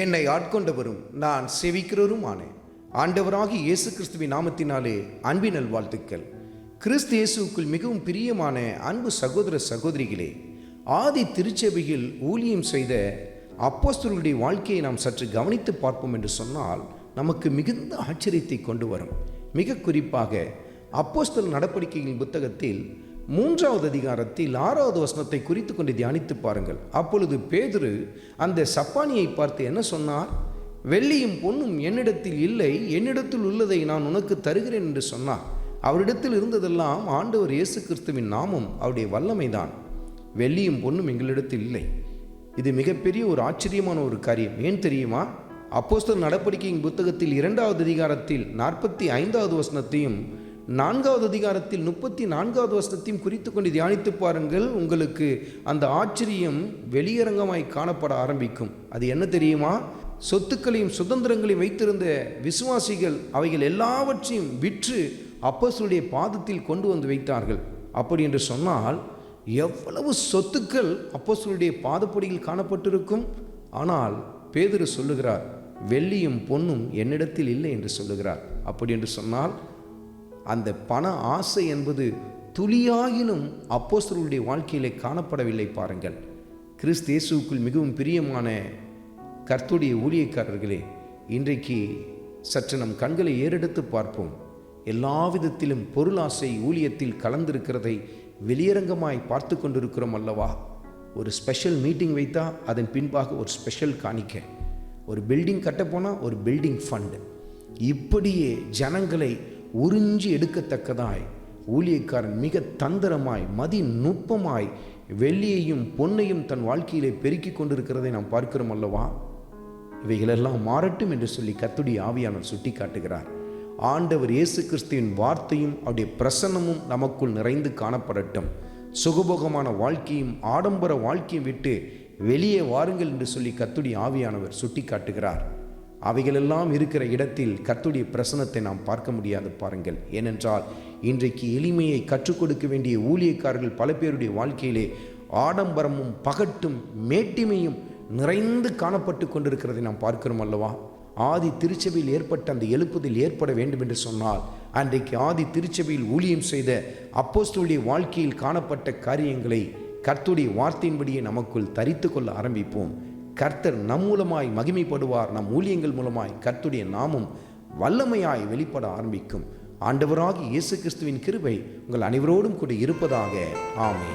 என்னை ஆட்கொண்டவரும் நான் செவிக்கிறவருமானேன். ஆண்டவராகி இயேசு கிறிஸ்துவின் நாமத்தினாலே அன்பின் நல்வாழ்த்துக்கள். கிறிஸ்து இயேசுவுக்குள் மிகவும் பிரியமான அன்பு சகோதர சகோதரிகளே ஆதி திருச்சபையில் ஊழியம் செய்த அப்போஸ்தர்களுடைய வாழ்க்கையை நாம் சற்று கவனித்து பார்ப்போம் என்று சொன்னால் நமக்கு மிகுந்த ஆச்சரியத்தை கொண்டு வரும். மிக குறிப்பாக அப்போஸ்தல் நடவடிக்கைகளின் புத்தகத்தில் மூன்றாவது அதிகாரத்தில் ஆறாவது வசனத்தை குறித்து கொண்டு தியானித்து பாருங்கள். அப்பொழுது பேதுரு அந்த சப்பானியை பார்த்து என்ன சொன்னார்? வெள்ளியும் பொன்னும் என்னிடத்தில் இல்லை என்னிடத்தில் உள்ளதை நான் உனக்கு தருகிறேன் என்று சொன்னார். அவரிடத்தில் இருந்ததெல்லாம் ஆண்டவர் இயேசு கிறிஸ்துவின் நாமம் அவருடைய வல்லமைதான். வெள்ளியும் பொன்னும் எங்களிடத்தில் இல்லை. இது மிகப்பெரிய ஒரு ஆச்சரியமான ஒரு காரியம். ஏன் தெரியுமா? அப்போஸ்தல் நடவடிக்கையின் புத்தகத்தில் இரண்டாவது அதிகாரத்தில் நாற்பத்தி ஐந்தாவது வசனத்தையும் நான்காவது அதிகாரத்தில் முப்பத்தி நான்காவது வருஷத்தையும் குறித்து கொண்டு தியானித்து பாருங்கள். உங்களுக்கு அந்த ஆச்சரியம் வெளியரங்கமாய் காணப்பட ஆரம்பிக்கும். அது என்ன தெரியுமா? சொத்துக்களையும் சுதந்திரங்களையும் வைத்திருந்த விசுவாசிகள் அவைகள் எல்லாவற்றையும் விற்று அப்பசுடைய பாதத்தில் கொண்டு வந்து வைத்தார்கள். அப்படி என்று சொன்னால் எவ்வளவு சொத்துக்கள் அப்பசுடைய பாதப்படியில் காணப்பட்டிருக்கும்? ஆனால் பேதுரு சொல்லுகிறார் வெள்ளியும் பொன்னும் என்னிடத்தில் இல்லை என்று சொல்லுகிறார். அப்படி என்று சொன்னால் அந்த பண ஆசை என்பது துளியாகிலும் அப்போஸ்தலருடைய வாழ்க்கையிலே காணப்படவில்லை பாருங்கள். கிறிஸ்து இயேசுவுக்குள் மிகவும் பிரியமான கர்த்துடைய ஊழியக்காரர்களே இன்றைக்கு சற்று நம் கண்களை ஏறெடுத்து பார்ப்போம். எல்லா விதத்திலும் பொருளாசை ஊழியத்தில் கலந்திருக்கிறதை வெளியரங்கமாய் பார்த்து கொண்டிருக்கிறோம் அல்லவா? ஒரு ஸ்பெஷல் மீட்டிங் வைத்தா அதன் பின்பாக ஒரு ஸ்பெஷல் காணிக்க. ஒரு பில்டிங் கட்டப்போனால் ஒரு பில்டிங் ஃபண்டு. இப்படியே ஜனங்களை உறிஞ்சி எடுக்கத்தக்கதாய் ஊழியக்காரன் மிக தந்திரமாய் மதி நுட்பமாய் வெள்ளியையும் பொன்னையும் தன் வாழ்க்கையிலே பெருக்கிக் கொண்டிருக்கிறதை நாம் பார்க்கிறோம் அல்லவா? இவைகளெல்லாம் மாறட்டும் என்று சொல்லி கத்துடி ஆவியானவர் சுட்டி காட்டுகிறார் ஆண்டவர் இயேசு கிறிஸ்துவின் வார்த்தையும் அவருடைய பிரசன்னமும் நமக்குள் நிறைந்து காணப்படட்டும். சுகபோகமான வாழ்க்கையும் ஆடம்பர வாழ்க்கையும் விட்டு வெளியே வாருங்கள் என்று சொல்லி கத்துடி ஆவியானவர் சுட்டி காட்டுகிறார் அவைகளெல்லாம் இருக்கிற இடத்தில் கத்துடைய பிரசனத்தை நாம் பார்க்க முடியாது பாருங்கள். ஏனென்றால் இன்றைக்கு எளிமையை கற்றுக் கொடுக்க வேண்டிய ஊழியக்காரர்கள் பல பேருடைய வாழ்க்கையிலே ஆடம்பரமும் பகட்டும் மேட்டிமையும் நிறைந்து காணப்பட்டு கொண்டிருக்கிறதை நாம் பார்க்கிறோம் அல்லவா? ஆதி திருச்சபையில் ஏற்பட்ட அந்த எழுப்புதல் ஏற்பட வேண்டும் என்று சொன்னால் அன்றைக்கு ஆதி திருச்சபையில் ஊழியம் செய்த அப்போஸ்தலுடைய வாழ்க்கையில் காணப்பட்ட காரியங்களை கர்த்துடைய வார்த்தையின்படியே நமக்குள் தரித்து கொள்ள ஆரம்பிப்போம். கர்த்தர் நம் மூலமாய் மகிமைப்படுவார் நம் ஊழியங்கள் மூலமாய் கர்த்துடைய நாமும் வல்லமையாய் வெளிப்பட ஆரம்பிக்கும். ஆண்டவராகி இயேசு கிறிஸ்துவின் கிருபை உங்கள் அனைவரோடும் கூட இருப்பதாக. ஆமே